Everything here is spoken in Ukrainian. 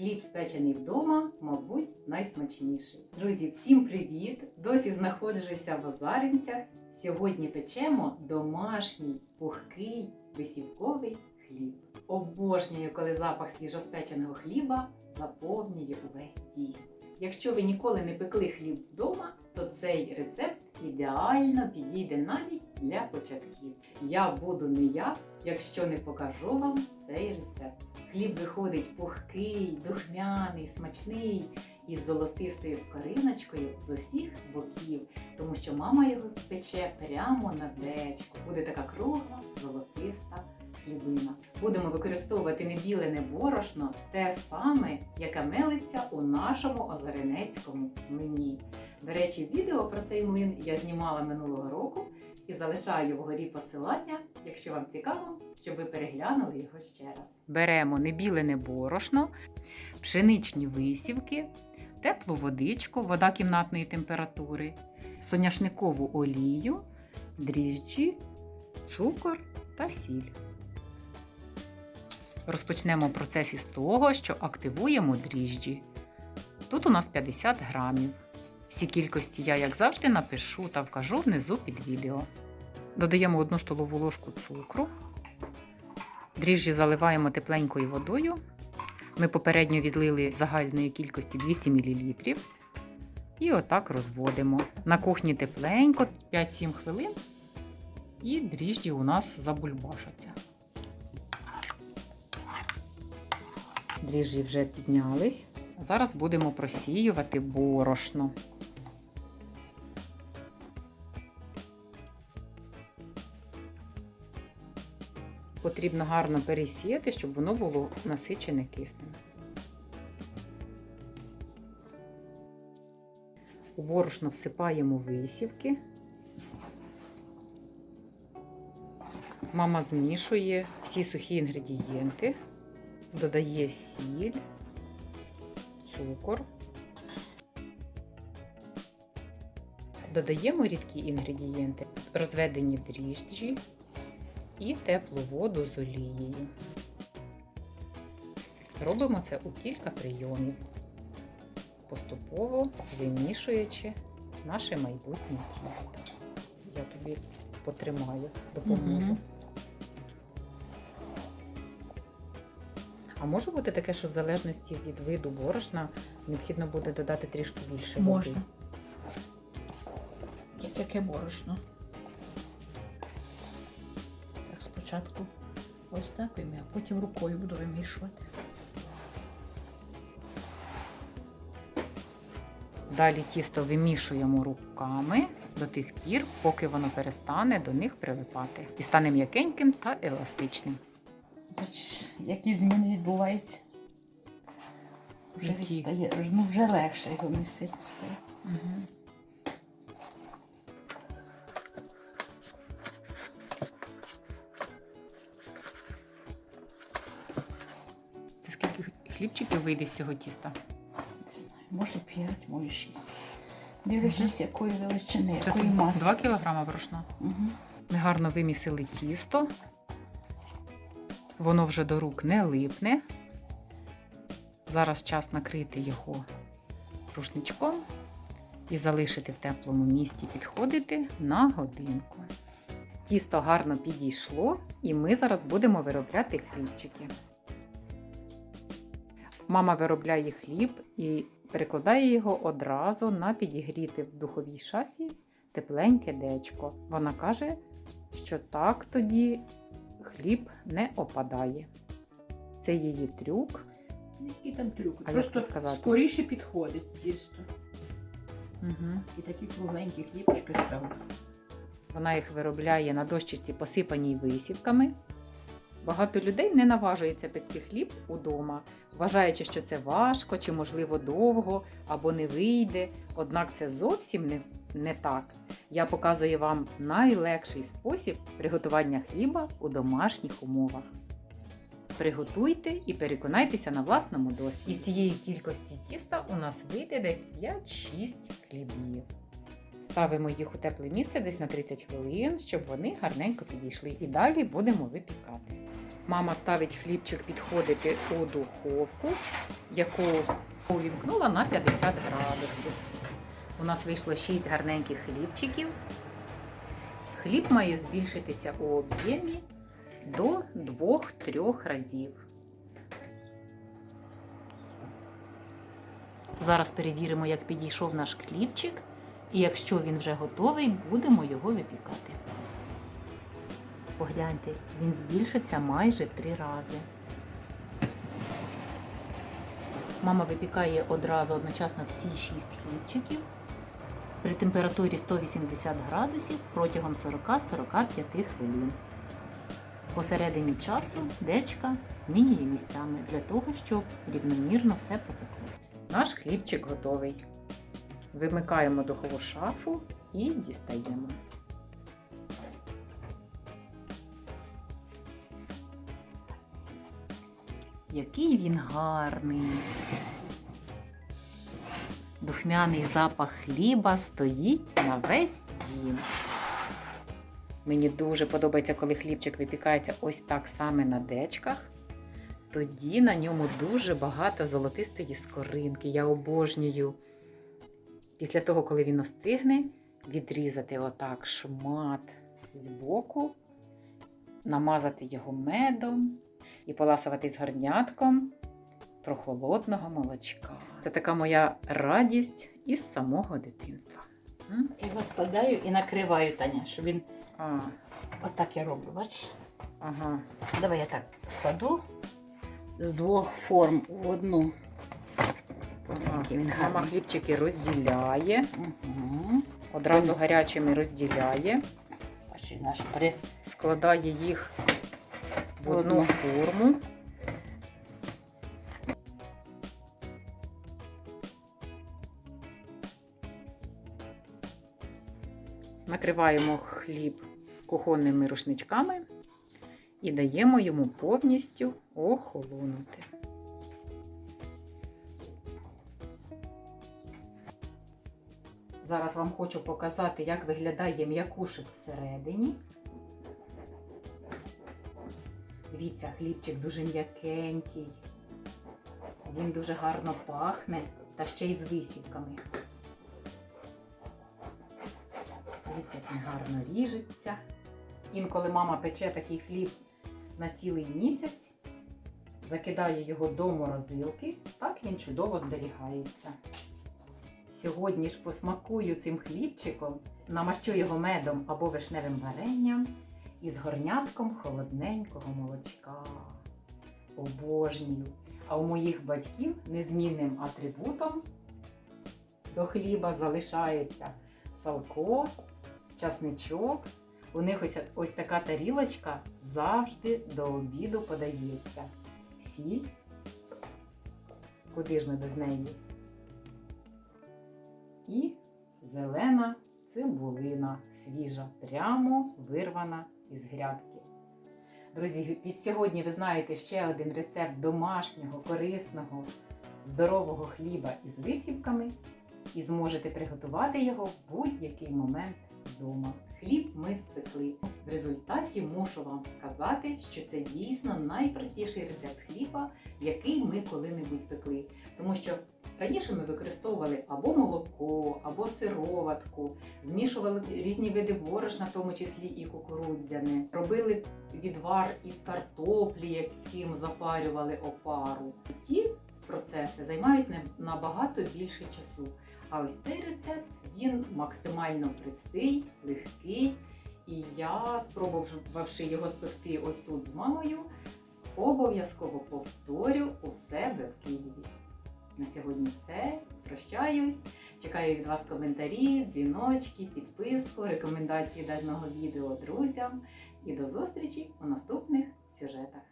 Хліб спечений вдома, мабуть, найсмачніший. Друзі, всім привіт! Досі знаходжуся в Озаринцях. Сьогодні печемо домашній пухкий висівковий хліб. Обожнюю, коли запах свіжоспеченого хліба заповнює увесь дім. Якщо ви ніколи не пекли хліб вдома, то цей рецепт ідеально підійде навіть для початківців. Я буду не я, якщо не покажу вам цей рецепт. Хліб виходить пухкий, духмяний, смачний із золотистою скориночкою з усіх боків, тому що мама його пече прямо на дечку. Буде така кругла, золотиста хлібина. Будемо використовувати не біле, не борошно, те саме, яке мелиться у нашому озеренецькому млині. До речі, відео про цей млин я знімала минулого року і залишаю вгорі посилання, якщо вам цікаво, щоб ви переглянули його ще раз. Беремо не біле, не борошно, пшеничні висівки, теплу водичку, вода кімнатної температури, соняшникову олію, дріжджі, цукор та сіль. Розпочнемо процес із того, що активуємо дріжджі. Тут у нас 50 грамів. Всі кількості я, як завжди, напишу та вкажу внизу під відео. Додаємо 1 столову ложку цукру. Дріжджі заливаємо тепленькою водою. Ми попередньо відлили загальної кількості 200 мл. І отак розводимо. На кухні тепленько 5-7 хвилин. І дріжджі у нас забульбашаться. Дріжджі вже піднялись. Зараз будемо просіювати борошно. Потрібно гарно пересіяти, щоб воно було насичене киснем. У борошно всипаємо висівки. Мама змішує всі сухі інгредієнти, додає сіль, цукор. Додаємо рідкі інгредієнти, розведені дріжджі і теплу воду з олією. Робимо це у кілька прийомів, поступово вимішуючи наше майбутнє тісто. Я тобі потримаю, допоможу. А може бути таке, що в залежності від виду борошна необхідно буде додати трішки більше води? Можна. Як яке борошно. Так, спочатку ось так вимі, а потім рукою буду вимішувати. Далі тісто вимішуємо руками до тих пір, поки воно перестане до них прилипати. І стане м'якеньким та еластичним. Бач, які зміни відбуваються. Вже Які? відстає, ну вже легше його місити стає. Угу. Це скільки хлібчиків вийде з цього тіста? Не знаю, може 5, може 6. Дивлячись, якої величини, Це якої маси. 2 кг борошна. Угу. Ми гарно вимісили тісто. Воно вже до рук не липне. Зараз час накрити його рушничком і залишити в теплому місці підходити на годинку. Тісто гарно підійшло, і ми зараз будемо виробляти хлібчики. Мама виробляє хліб і перекладає його одразу на підігріти в духовій шафі тепленьке дечко. Вона каже, що так тоді хліб не опадає. Це її трюк. Який там трюк? А Просто сказати? скоріше підходить тісто. Угу. І такі кругленькі хлібчики ставлю. Вона їх виробляє на дощечці, посипаній висівками. Багато людей не наважується пекти хліб удома, вважаючи, що це важко чи, можливо, довго або не вийде. Однак це зовсім не, не так. Я показую вам найлегший спосіб приготування хліба у домашніх умовах. Приготуйте і переконайтеся на власному досвіді. Із цієї кількості тіста у нас вийде десь 5-6 хлібів. Ставимо їх у тепле місце десь на 30 хвилин, щоб вони гарненько підійшли. І далі будемо випікати. Мама ставить хлібчик підходити у духовку, яку увімкнула на 50 градусів. У нас вийшло 6 гарненьких хлібчиків. Хліб має збільшитися у об'ємі до 2-3 разів. Зараз перевіримо, як підійшов наш хлібчик, і якщо він вже готовий, будемо його випікати. Погляньте, він збільшився майже в три рази. Мама випікає одразу одночасно всі шість хлібчиків при температурі 180 градусів протягом 40-45 хвилин. Посередині часу дечка змінює місцями для того, щоб рівномірно все пропеклося. Наш хлібчик готовий. Вимикаємо духову шафу і дістаємо. Який він гарний. Духмяний запах хліба стоїть на весь дім. Мені дуже подобається, коли хлібчик випікається ось так саме на дечках. Тоді на ньому дуже багато золотистої скоринки. Я обожнюю. Після того, коли він остигне, відрізати отак шмат з боку, намазати його медом і поласувати з горнятком прохолодного молочка. Це така моя радість із самого дитинства. Його складаю і накриваю, Таня, щоб він А, отак я роблю, бачиш? ага. Давай я так складу з двох форм в одну. ага. Він Мама гарний. хлібчики розділяє, Угу. одразу гарячими розділяє, Бачиш, наш при... складає їх в одну. форму. Накриваємо хліб кухонними рушничками і даємо йому повністю охолонути. Зараз вам хочу показати, як виглядає м'якушик всередині. Дивіться, хлібчик дуже м'якенький. Він дуже гарно пахне та ще й з висівками. Дивіться, як він гарно ріжеться. Інколи мама пече такий хліб на цілий місяць, закидає його до морозилки, так він чудово зберігається. Сьогодні ж посмакую цим хлібчиком, намащу його медом або вишневим варенням із горнятком холодненького молочка. Обожнюю. А у моїх батьків незмінним атрибутом до хліба залишається салко, часничок. У них ось, ось така тарілочка завжди до обіду подається. Сіль. Куди ж ми без неї? І зелена цибулина свіжа, прямо вирвана із грядки. Друзі, від сьогодні ви знаєте ще один рецепт домашнього, корисного, здорового хліба із висівками і зможете приготувати його в будь-який момент вдома. Хліб ми спекли. В результаті мушу вам сказати, що це дійсно найпростіший рецепт хліба, який ми коли-небудь пекли. Тому що раніше ми використовували або молоко, або сироватку, змішували різні види борошна, в тому числі і кукурудзяне, робили відвар із картоплі, яким запарювали опару. Ті процеси займають набагато більше часу. А ось цей рецепт він максимально простий, легкий. І я, спробувавши його спекти ось тут з мамою, обов'язково повторю у себе в Києві. На сьогодні все. Прощаюсь. Чекаю від вас коментарі, дзвіночки, підписку, рекомендації даного відео друзям. І до зустрічі у наступних сюжетах.